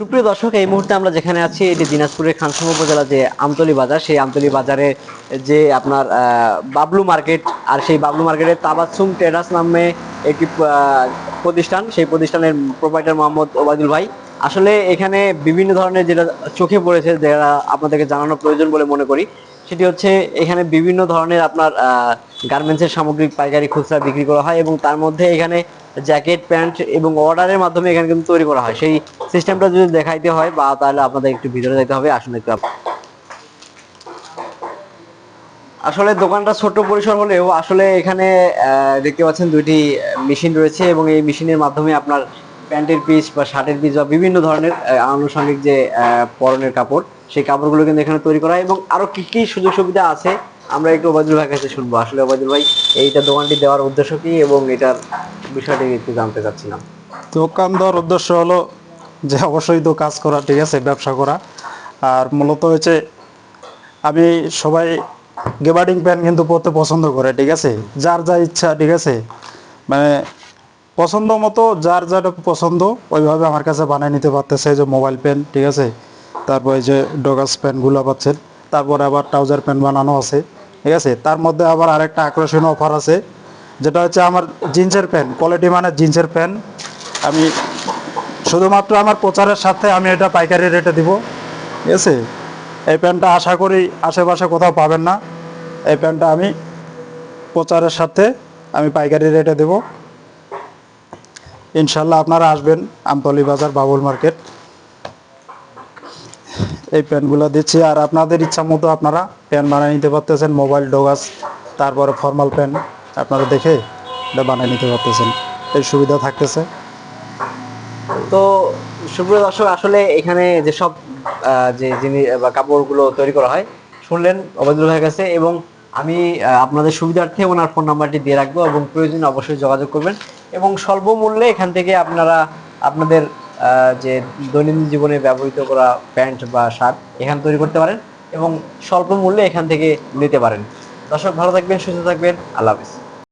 সুপ্রিয় দর্শক, এই মুহূর্তে আমরা যেখানে আছি, এটি দিনাজপুরের খানসাম উপজেলা যে আমতলি বাজার, সেই আমতলি বাজারে যে আপনার বাবলু মার্কেট, আর সেই বাবলু মার্কেটের তাবাসুম টেরাস নামে একটি প্রতিষ্ঠান। সেই প্রতিষ্ঠানের প্রোপাইটার মোহাম্মদ ওবায়দুল ভাই। আসলে এখানে বিভিন্ন ধরনের যেটা চোখে পড়েছে, যেটা আপনাদেরকে জানানো প্রয়োজন বলে মনে করি, সেটি হচ্ছে এখানে বিভিন্ন ধরনের আপনার গার্মেন্টসের সামগ্রী, পাইকারি খুচরা বিক্রি করা হয় এবং তার মধ্যে এখানে জ্যাকেট প্যান্ট এবং অর্ডারের মাধ্যমে এখানে কিন্তু তৈরি করা হয়। সেই সিস্টেমটা যদি দেখাইতে হয়, বা তাহলে আপনাদের একটু ভিতরে যেতে হবে, আসুন একটু আসলে দোকানটা ছোট পরিসর হলেও আসলে এখানে দেখতে পাচ্ছেন দুইটি মেশিন রয়েছে এবং এই মেশিনের মাধ্যমে আপনার প্যান্টের পিস বা শার্টের পিস বা বিভিন্ন ধরনের আনুষঙ্গিক যে পরনের কাপড়, সেই কাপড়গুলো কিন্তু এখানে তৈরি করা হয় এবং আরও কি কি সুযোগ সুবিধা আছে, আমরা একটু ওবায়দুল ভাইয়ের কাছে শুনব। আসলে ওবায়দুল ভাই, এইটা দোকানটি দেওয়ার উদ্দেশ্য কি এবং এটার বিষয়টি একটু জানতে চাচ্ছিলাম। দোকান দেওয়ার উদ্দেশ্য হলো যে অবশ্যই তো কাজ করা, ঠিক আছে, ব্যবসা করা। আর মূলত হচ্ছে আমি সবাই গেবার্ডিং প্যান্ট কিন্তু পরতে পছন্দ করে, ঠিক আছে? যার যা ইচ্ছা, ঠিক আছে? মানে পছন্দ মতো যার যাটা পছন্দ, ওইভাবে আমার কাছে বানিয়ে নিতে পারতেছে যে মোবাইল প্যান্ট ঠিক আছে? তারপর যে ডগাস প্যান্টগুলো পাচ্ছেন, তারপরে আবার ট্রাউজার প্যান্ট বানানো আছে, ঠিক আছে? তার মধ্যে আবার আরেকটা আকর্ষণীয় অফার আছে, যেটা হচ্ছে আমার জিন্সের প্যান্ট কোয়ালিটি মানে জিন্সের প্যান্ট আমি শুধুমাত্র আমার প্রচারের সাথে আমি এটা পাইকারি রেটে দিব। ঠিক আছে? এই প্যান্টটা আশা করি আশেপাশে কোথাও পাবেন না। এই প্যান্টটা আমি প্রচারের সাথে আমি পাইকারি রেটে দেব। ইনশাল্লাহ আপনারা আসবেন আমতলি বাজার বাবুল মার্কেট। এই প্যান্টগুলো দিচ্ছি। আর আপনাদের ইচ্ছা মতো আপনারা প্যান্ট বানিয়ে নিতে পারতেছেন, মোবাইল, ডোগাস, তারপরে ফর্মাল প্যান্ট, আপনারা দেখে এটা বানিয়ে নিতে পারতেছেন। এই সুবিধা থাকতেছে। তো সুপ্রিয় দর্শক, আসলে এখানে যেসব যে জিনিস কাপড়গুলো তৈরি করা হয়, শুনলেন কাছে এবং আমি আপনাদের সুবিধার্থে ওনার ফোন নাম্বারটি দিয়ে রাখব এবং প্রয়োজনে অবশ্যই যোগাযোগ করবেন এবং স্বল্প মূল্যে এখান থেকে আপনারা, আপনাদের যে দৈনন্দিন জীবনে ব্যবহৃত করা প্যান্ট বা শার্ট এখানে তৈরি করতে পারেন এবং স্বল্প মূল্যে এখান থেকে নিতে পারেন। দর্শক, ভালো থাকবেন, সুস্থ থাকবেন, আল্লাহ হাফিজ।